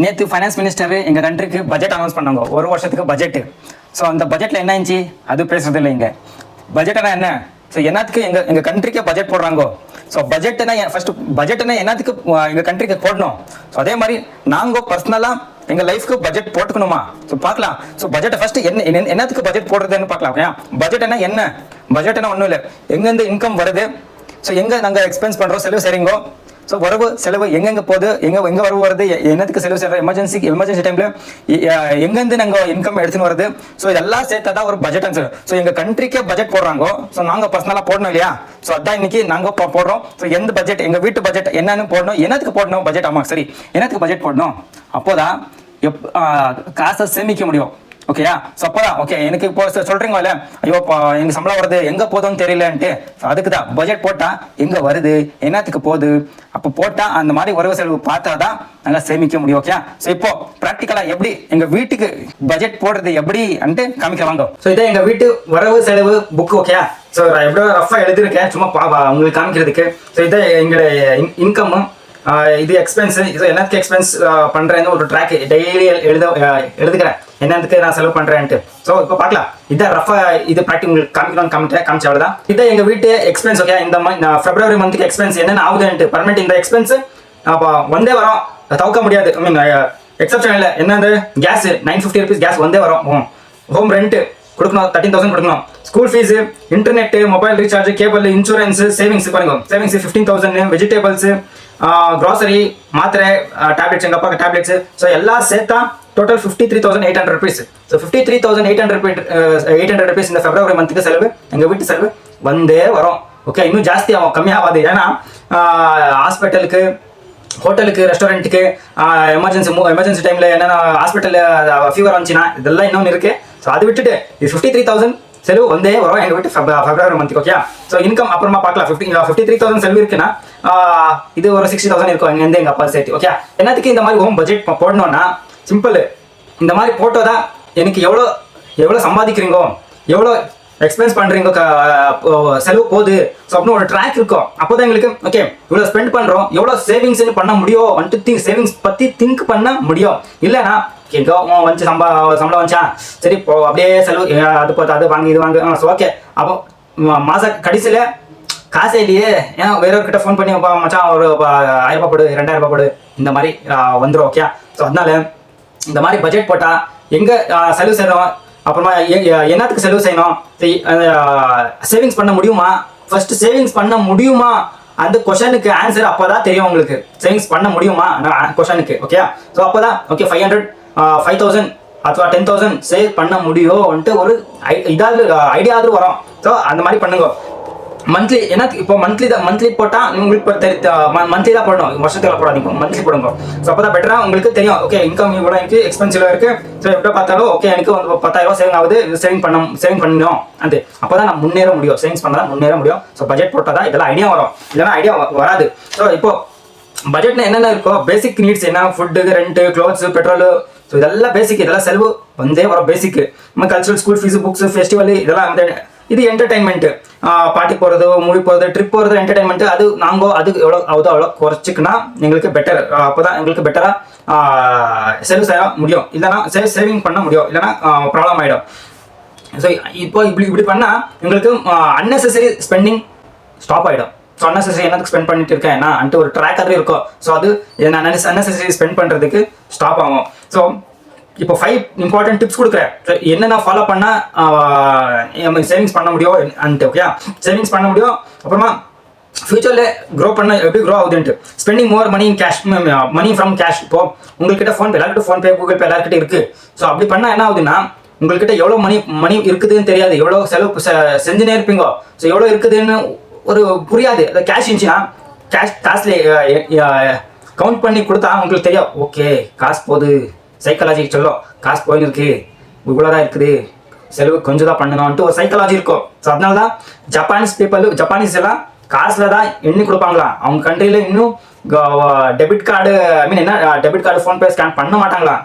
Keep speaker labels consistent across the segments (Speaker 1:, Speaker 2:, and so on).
Speaker 1: நேற்று finance minister எங்கள் கண்ட்ரிக்கு பட்ஜெட் அனௌன்ஸ் பண்ணாங்க. ஒரு வருஷத்துக்கு பட்ஜெட்டு ஸோ அந்த பட்ஜெட்டில் என்ன இருந்துச்சு? அது பேசுறது இல்லை இங்கே பட்ஜெட்னா என்ன? ஸோ என்னத்துக்கு எங்கள் எங்கள் கண்ட்ரிக்கே பட்ஜெட் போடுறாங்கோ? ஸோ பட்ஜெட்னா ஃபர்ஸ்ட் பட்ஜெட்னா என்னத்துக்கு எங்கள் கண்ட்ரிக்கு போடணும்? ஸோ அதே மாதிரி நாங்கள் பர்சனலாக எங்கள் லைஃப்க்கு பட்ஜெட் போட்டுக்கணுமா? ஸோ பார்க்கலாம். ஸோ பட்ஜெட்டை ஃபர்ஸ்ட் என்ன என்ன- என்னத்துக்கு பட்ஜெட் போடுறதுன்னு பார்க்கலாம். ஓகே பட்ஜெட்னா என்ன? பட்ஜெட்னா ஒன்றும் இல்லை. எங்கேருந்து இன்கம் வருது? ஸோ எங்கே நாங்கள் எக்ஸ்பென்ஸ் பண்ணுறோம் செலவு செய்றீங்கோ ஸோ வரவு செலவு எங்கெங்கே போகுது? எங்கே எங்கே வரவு வருது? என்னத்துக்கு செலவு செய்கிறோம் எமர்ஜென்சி எமர்ஜென்சி டைமில் எங்கேருந்து நாங்கள் இன்கம் எடுத்துன்னு வருது? ஸோ இதெல்லாம் சேர்த்தா தான் ஒரு பட்ஜெட் ஆன்சர் ஸோ எங்கள் கண்ட்ரிக்கே பட்ஜெட் போடுறாங்க? ஸோ நாங்கள் பர்சனலாக போடணும் இல்லையா? ஸோ அதான் இன்னைக்கு நாங்கள் போடுறோம். ஸோ எந்த பட்ஜெட் எங்கள் வீட்டு பட்ஜெட் என்னன்னு போடணும்? என்னத்துக்கு போடணும்? பட்ஜெட் ஆமாம் சரி என்னத்துக்கு பட்ஜெட் போடணும்? அப்போதான் எப் காசை சேமிக்க முடியும். ஓகேயா ஸோ அப்போதான் ஓகே எனக்கு இப்போ சொ- சொல்றீங்கல்ல ஐயோ இப்போ எங்க சம்பளம் வருது எங்க போதும்னு தெரியலன்ட்டு. ஸோ அதுக்கு தான் பட்ஜெட் போட்டா எங்க வருது என்னத்துக்கு போகுது? அப்போ போட்டா அந்த மாதிரி உறவு செலவு பார்த்தா தான் நாங்கள் சேமிக்க முடியும் ஓகே ஸோ இப்போ ப்ராக்டிக்கலா எப்படி எங்க வீட்டுக்கு பட்ஜெட் போடுறது எப்படி அன்ட்டு காமிக்க வாங்க. ஸோ இதான் எங்க வீட்டு வரவு செலவு புக் ஓகே ஸோ எப்படியோ ரஃபா எழுதிருக்கேன் சும்மா பாவா உங்களுக்கு காமிக்கிறதுக்கு. ஸோ இதான் எங்களுடைய இன்கம் இது எக்ஸ்பென்ஸ் இது என்னத்துக்கு எக்ஸ்பென்ஸ் பண்றேன்னு ஒரு ட்ராக் டெய்லி எழுத எழுதுக்கிறேன் என்னத்துக்கு நான் செலவு பண்றேன்ட்டு? ஸோ இப்போ பார்க்கலாம். இதான் ரஃபா இது ப்ராக்டிக் உங்களுக்கு காமிக்கணும்னு காமிட்டேன் காமிச்ச அவ்வளோதான் இதான் எங்க வீட்டு எக்ஸ்பென்ஸ் ஓகே இந்த மந்த் பிப்ரவரி மந்த்துக்கு எக்ஸ்பென்ஸ் என்னென்ன ஆகுதுன்ட்டு பர்மனெண்ட் இந்த எக்ஸ்பென்ஸ் அப்போ வந்தே வரும் தவிர்க்க முடியாது. ஐ மீன் எக்ஸப்ஷன் இல்லை. என்னது? Gas nine fifty rupees gas வந்தே வரும். ஹோம் ஹோம் ரெண்ட் கொடுக்கணும் தேர்ட்டின் தௌசண்ட் கொடுக்கணும். School fees internet mobile recharge cable insurance savings பாருங்க. Savings fifteen thousand vegetables grocery மாத்திரை டேப்லெட்ஸ் எங்கள் அப்பாவுக்கு டேப்லெட்ஸ் ஸோ எல்லாம் சேர்த்தா total fifty three thousand eight hundred rupees so fifty three thousand eight hundred eight hundred rupees இந்த February மந்த்துக்கு செலவு எங்கள் வீட்டு செலவு வந்தே வரும். ஓகே இன்னும் ஜாஸ்தி ஆகும் கம்மியாகாது ஏன்னா ஹாஸ்பிட்டலுக்கு ஹோட்டலுக்கு ரெஸ்டாரண்ட்டுக்கு எமர்ஜென்சி எமர்ஜென்சி டைமில் என்னென்ன ஹாஸ்பிட்டலில் ஃபீவர் வந்துச்சுன்னா இதெல்லாம் இன்னொன்று இருக்குது ஸோ அது விட்டுட்டு இது ஃபிஃப்டி த்ரீ தௌசண்ட் செலவு வந்தே வரும் எங்கள் வீட்டு ஃபெப்ரவரி மந்த்துக்கு ஓகே ஸோ இன்கம் அப்புறமா பார்க்கலாம். ஃபிஃப்டி ஃபிஃப்டி த்ரீ தௌசண்ட் செலவு இருக்குன்னா இது ஒரு சிக்ஸ்டி தௌசண்ட் இருக்கும் எங்கேருந்து எங்கள் அப்பா சேர்த்து ஓகே என்னத்துக்கு இந்த மாதிரி ஹோம் பட்ஜெட் போடணும்னா சிம்பிள் இந்த மாதிரி போட்டோதான் எனக்கு எவ்வளோ எவ்வளோ சம்பாதிக்கிறீங்கோ எவ்வளோ எக்ஸ்பென்ஸ் பண்ணுறீங்க செலவு போகுது. ஸோ அப்படின்னு ஒரு ட்ராக் இருக்கும். அப்போ தான் எங்களுக்கு ஓகே இவ்வளோ ஸ்பெண்ட் பண்ணுறோம் எவ்வளோ சேவிங்ஸ் பண்ண முடியும்? வந்துட்டு திங்க் சேவிங்ஸ் பற்றி திங்க் பண்ண முடியும். இல்லைனா எங்கோ உன் வந்து சம்பா சம்பளம் வந்துச்சா? சரி இப்போ அப்படியே செலவு அது பார்த்து அது வாங்கி இது வாங்க. ஸோ ஓகே அப்போ மாதம் கடைசியில் காசே இல்லையே ஏன் வேறொருக்கிட்ட ஃபோன் பண்ணி மச்சான் ஒரு ஆயிரம் ரூபாய் போடு ரெண்டாயிரம் ரூபாய் போடு. இந்த மாதிரி வந்துடும் ஓகே ஸோ அதனால இந்த மாதிரி பட்ஜெட் போட்டால் எங்கே செலவு செய்கிறோம் அப்புறமா என்னத்துக்கு செலவு செய்யணும்? சேவிங்ஸ் பண்ண முடியுமா? ஃபர்ஸ்ட் சேவிங்ஸ் பண்ண முடியுமா? அந்த கொஷனுக்கு ஆன்சர் அப்போதான் தெரியும் உங்களுக்கு. சேவிங்ஸ் பண்ண முடியுமா? கொஷனுக்கு ஓகே ஸோ அப்போ தான் okay five hundred five thousand அதுவா டென் தௌசண்ட் சேவ் பண்ண முடியும்ன்ட்டு ஒரு ஐ இதாவது ஐடியாவது வரும். ஸோ அந்த மாதிரி பண்ணுங்க. மந்த்லி ஏன்னா இப்போ மந்த்லி தான் மந்த்லி போட்டால் உங்களுக்கு இப்போ தெரி மந்த்லி தான் போடணும். வருஷத்துல போடாதீங்க மந்த்லி போடுங்க. ஸோ அப்போ தான் பெட்டராக உங்களுக்கு தெரியும். ஓகே இன்கம் இவ்வளோ எனக்கு எக்ஸ்பென்சிவ் இருக்கு. ஸோ எப்படி பார்த்தாலும் ஓகே எனக்கு வந்து பத்தாயிரம் சேவிங் ஆகுது. சேவிங் பண்ண சேவிங் பண்ணணும். அது அப்போ தான் நான் முன்னேற முடியும். சேவிங்ஸ் பண்ணால் முன்னேற முடியும். ஸோ பட்ஜெட் போட்டால் தான் இதெல்லாம் ஐடியா வரும். இல்லைன்னா ஐடியா வராது. ஸோ இப்போ பட்ஜெட்ல என்னென்ன இருக்கோ பேசிக் நீட்ஸ் என்ன? Food rent clothes petrol so இதெல்லாம் பேசிக் இதெல்லாம் செலவு. வந்தே வரும் பேசிக் நம்ம cultural school fees books festival இதெல்லாம் வந்து இது என்டர்டைன்மெண்ட்டு பாட்டி போகிறது மூவி போகிறது ட்ரிப் போகிறது என்டர்டைன்மெண்ட் அது நாங்கள் அது எவ்வளோ ஆகுதோ அவ்வளோ குறைச்சிக்கினா எங்களுக்கு பெட்டர் அப்போ தான் எங்களுக்கு பெட்டராக செலவு செய்ய முடியும். இல்லைனா சேவ் சேவிங் பண்ண முடியும். இல்லைனா ப்ராப்ளம் ஆகிடும் ஸோ இப்போ இப்படி இப்படி பண்ணால் எங்களுக்கு அன்னெசரி ஸ்பெண்டிங் ஸ்டாப் ஆகிடும் ஸோ அன்னெசரி என்னது ஸ்பெண்ட் பண்ணிட்டு இருக்கேன்? என்ன அன்ட்டு ஒரு ட்ராக்கர் இருக்கும். ஸோ அது அன்னெசரி ஸ்பெண்ட் பண்ணுறதுக்கு ஸ்டாப் ஆகும். ஸோ இப்போ ஃபைவ் இம்பார்ட்டன்ட் டிப்ஸ் கொடுக்குறேன். என்னென்ன ஃபாலோ பண்ணால் சேவிங்ஸ் பண்ண முடியும் அன்ட்டு ஓகே சேவிங்ஸ் பண்ண முடியும். அப்புறமா ஃபியூச்சரில் க்ரோ பண்ண எப்படி grow ஆகுதுன்ட்டு. Spending more money cash money from cash இப்போ உங்கள்கிட்ட ஃபோன்பே எல்லாருக்கிட்ட ஃபோன்பே கூகுள் பே எல்லாருக்கிட்ட இருக்குது ஸோ அப்படி பண்ணால் என்ன ஆகுதுன்னா உங்கள்கிட்ட எவ்வளோ மணி மணி இருக்குதுன்னு தெரியாது. எவ்வளோ செலவு செ- செஞ்சுனே இருப்பீங்க. ஸோ எவ்வளோ இருக்குதுன்னு ஒரு புரியாது. அந்த கேஷ் இருந்துச்சுன்னா கேஷ் காசுல கவுண்ட் பண்ணி கொடுத்தா உங்களுக்கு தெரியும். ஓகே காசு போகுது. சைக்காலஜி சொல்லும். காசு போயின்னு இருக்கு இவ்வளோதான் இருக்குது. செலவு கொஞ்சம் தான் பண்ணணும்ட்டு ஒரு சைக்காலஜி இருக்கும். ஸோ அதனால தான் ஜப்பானீஸ் பீப்புள் ஜப்பானீஸ் எல்லாம் காசில் தான் எண்ணி கொடுப்பாங்களாம். அவங்க கண்ட்ரியில் இன்னும் டெபிட் கார்டு ஐ மீன் என்ன டெபிட் கார்டு ஃபோன்பே ஸ்கேன் பண்ண மாட்டாங்களாம்.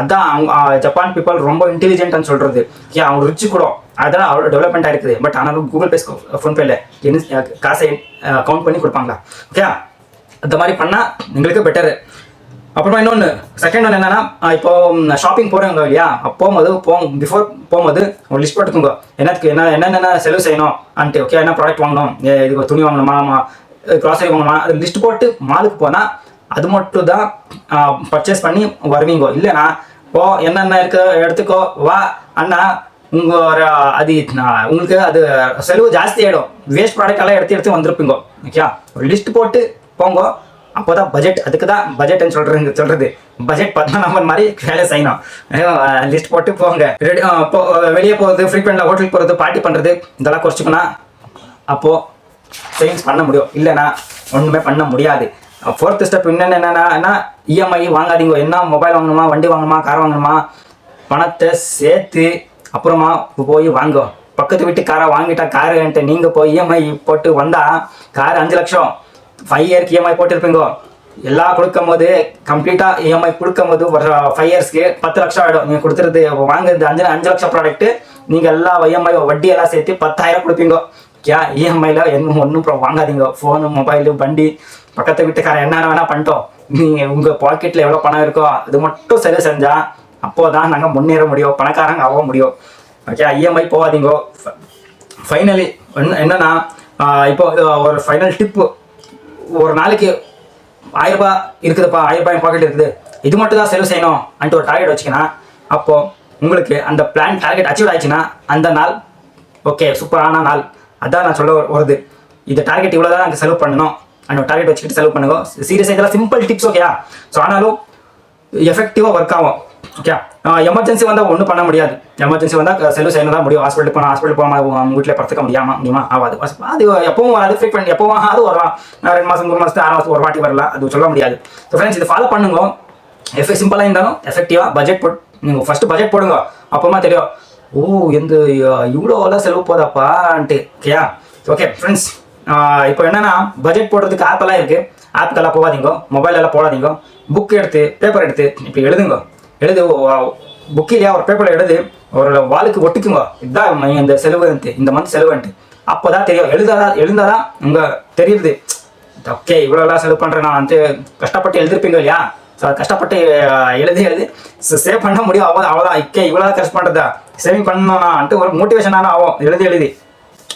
Speaker 1: அதான் அவங்க ஜப்பான் பீப்புள் ரொம்ப இன்டெலிஜென்ட்னு சொல்கிறது ஏன்? அவங்க ரிச்சு கூட. அதெல்லாம் அவ்வளோ டெவலப்மெண்ட் இருக்குது. பட் ஆனாலும் கூகுள் பே ஃபோன்பேல என்ன காசை கவுண்ட் பண்ணி கொடுப்பாங்களா ஓகே அந்த மாதிரி பண்ணால் எங்களுக்கு பெட்டரு அப்புறமா இன்னொன்று செகண்ட் ஒன்று என்னன்னா இப்போ ஷாப்பிங் போகிறவங்க இல்லையா? அப்போ போகும்போது போகும் பிஃபோர் போகும்போது ஒரு லிஸ்ட் போட்டுக்கோங்க என்னத்துக்கு என்ன என்னென்ன செலவு செய்யணும்? அன்ட்டு ஓகே என்ன ப்ராடக்ட் வாங்கணும்? ஏ, இதுக்கு துணி வாங்கணுமா? க்ராசரி வாங்கணுமா? அது லிஸ்ட் போட்டு மாலுக்கு போனால் அது மட்டும் தான் பர்ச்சேஸ் பண்ணி வருவீங்க. இல்லைனா ஓ என்னென்ன இருக்கு எடுத்துக்கோ வா அண்ணா உங்கள் அது உங்களுக்கு அது செலவு ஜாஸ்தி ஆகிடும் வேஸ்ட் ப்ராடக்ட் எல்லாம் எடுத்து எடுத்து வந்திருப்பீங்க. ஓகே ஒரு லிஸ்ட் போட்டு போங்க. அப்போதான் பட்ஜெட் அதுக்கு தான் பட்ஜெட்னு சொல்றது. சொல்றது பட்ஜெட் பத்மநாபன் மாதிரி வேலை செய்யணும். லிஸ்ட் போட்டு போங்க. ரெடி வெளியே போகிறது ஃப்ரீக்வெண்ட்டாக ஹோட்டலுக்கு போகிறது பார்ட்டி பண்ணுறது இதெல்லாம் குறைச்சிக்கணும் அப்போது சேவிங்ஸ் பண்ண முடியும். இல்லைன்னா ஒன்றுமே பண்ண முடியாது. ஃபோர்த்து ஸ்டெப் என்னென்ன என்னன்னா இஎம்ஐ வாங்காதீங்க. என்ன? மொபைல் வாங்கணுமா? வண்டி வாங்கணுமா? கார் வாங்கணுமா? பணத்தை சேர்த்து அப்புறமா போய் வாங்குவோம் பக்கத்து வீட்டு காரை வாங்கிட்டா காருன்ட்டு நீங்கள் போய் இஎம்ஐ போட்டு வந்தால் கார் அஞ்சு லட்சம். ஃபைவ் இயர்க்கு இஎம்ஐ போட்டிருப்பீங்க. எல்லாம் கொடுக்கும் போது கம்ப்ளீட்டாக இஎம்ஐ கொடுக்கும் போது ஒரு ஃபைவ் இயர்ஸ்க்கு பத்து லட்சம் ஆகிடும் நீங்கள் கொடுத்துறது வாங்குறது அஞ்சு அஞ்சு லட்சம் ப்ராடக்ட்டு நீங்கள் எல்லா இஎம்ஐ வட்டி எல்லாம் சேர்த்து பத்தாயிரம் கொடுப்பீங்க. ஓகே இஎம்ஐல என்ன ஒன்றும் வாங்காதீங்க. ஃபோனு மொபைலு வண்டி பக்கத்து வீட்டுக்காரன் என்ன வேணா பண்ணிட்டோம். நீங்கள் உங்கள் பாக்கெட்டில் எவ்வளோ பணம் இருக்கோ அது மட்டும் சரி செஞ்சா அப்போதான் தான் நாங்கள் முன்னேற முடியும். பணக்காரங்க ஆக முடியும். ஓகே இஎம்ஐ போகாதீங்க. ஃபைனலி என்னன்னா இப்போ ஒரு ஃபைனல் டிப்பு ஒரு நாளைக்கு ஆயிரரூபா இருக்குதுப்பா ஆயிரரூபா என் பாக்கெட் இருக்குது. இது மட்டும் தான் செலவு செய்யணும் அன்ட்டு ஒரு டார்கெட் வச்சுக்கினா அப்போ உங்களுக்கு அந்த பிளான் டார்கெட் அச்சீவ் ஆயிடுச்சுன்னா அந்த நாள் ஓகே சூப்பரான நாள். அதான் நான் சொல்ல வருது. இந்த டார்கெட் இவ்வளோ தான் அங்கே செலவு பண்ணணும் அந்த டார்கெட் வச்சுக்கிட்டு செலவு பண்ணுங்க. சீரியஸாக இதெல்லாம் சிம்பிள் டிப்ஸ் ஓகேயா ஸோ ஆனாலும் எஃபெக்டிவாக ஒர்க் ஆகும். ஓகே எமர்ஜென்சி வந்தால் ஒன்றும் பண்ண முடியாது. எமர்ஜென்சி வந்தால் செலவு செய்யணும் தான் முடியும். ஹாஸ்பிட்டல் போனால் ஹாஸ்பிட்டல் போகாமல் உங்க வீட்டில் படுத்துக்க முடியாமா முடியுமா? ஆகாது அது எப்பவும் வராது ஃப்ரீக்வெண்ட் எப்பவும் அது வரலாம் ரெண்டு மாதம் மூணு மாதத்து ஆறு மாதத்துக்கு ஒரு வாட்டி வரலாம். அது சொல்ல முடியாது. ஸோ ஃப்ரெண்ட்ஸ் இது ஃபாலோ பண்ணுங்க. எஃபெக்ட் சிம்பிளாக இருந்தாலும் எஃபெக்டிவாக பட்ஜெட் போட் நீங்கள் ஃபஸ்ட்டு பட்ஜெட் போடுங்க. அப்போமா தெரியும். ஓ எந்த இவ்வளோலாம் செலவு போதாப்பான்ட்டு. ஓகேயா ஓகே ஃப்ரெண்ட்ஸ் இப்போ என்னென்னா பட்ஜெட் போடுறதுக்கு ஆப்பெல்லாம் இருக்குது ஆப்புக்கெல்லாம் போகாதீங்க. மொபைல் எல்லாம் போடாதீங்க. புக் எடுத்து பேப்பர் எடுத்து இப்படி எழுதுங்க. எழுது புக் ஒரு பேப்பரில் எழுது ஒரு வாளுக்கு ஒட்டிக்குங்க. இதுதான் இந்த செலவுன்ட்டு இந்த மந்த் செலவுன்ட்டு அப்போதான் தெரியும் எழுதாதான் எழுந்தாதான் உங்க தெரியுது. ஓகே இவ்வளோலாம் செலவு பண்ணுறேன் நான் வந்து கஷ்டப்பட்டு எழுதிருப்பீங்க இல்லையா? ஸோ கஷ்டப்பட்டு எழுதி எழுதி சேவ் பண்ண முடியும் அவ்வளோ அவ்வளோதான் இக்கே இவ்வளோ கஷ்ட பண்ணுறதா சேவிங் பண்ணணும்ட்டு ஒரு மோட்டிவேஷனான ஆகும். எழுதி எழுதி.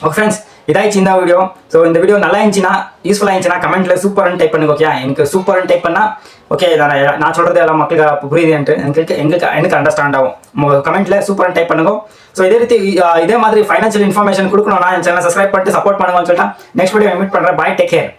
Speaker 1: ஓகே ஃப்ரெண்ட்ஸ் இதாயிடுச்சு இந்த வீடியோ. ஸோ இந்த வீடியோ நல்லா இருந்துச்சுன்னா யூஸ்ஃபுல்லாக இருந்துச்சுன்னா கமெண்ட்ல சூப்பர்னு டைப் பண்ணுங்க ஓகே எனக்கு சூப்பர்னு டைப் பண்ணா ஓகே நான் நான் சொல்றது எல்லாம் மக்களுக்கு புரியுதுன்ட்டு எங்களுக்கு எங்களுக்கு எனக்கு அண்டர்ஸ்டாண்ட் ஆகும். கமெண்ட்ல சூப்பர்னு டைப் பண்ணுங்க. ஸோ இதே ரீதி இதே மாதிரி ஃபைனான்ஷியல் இன்ஃபர்மேஷன் கொடுக்கணும்னா என் சேனல் சப்ஸ்கிரைப் பண்ணிட்டு சப்போர்ட் பண்ணுங்கன்னு சொல்லிட்டு நெக்ஸ்ட் வீடியோ மீட் பண்ணுறேன் பாய் டேக் கேர்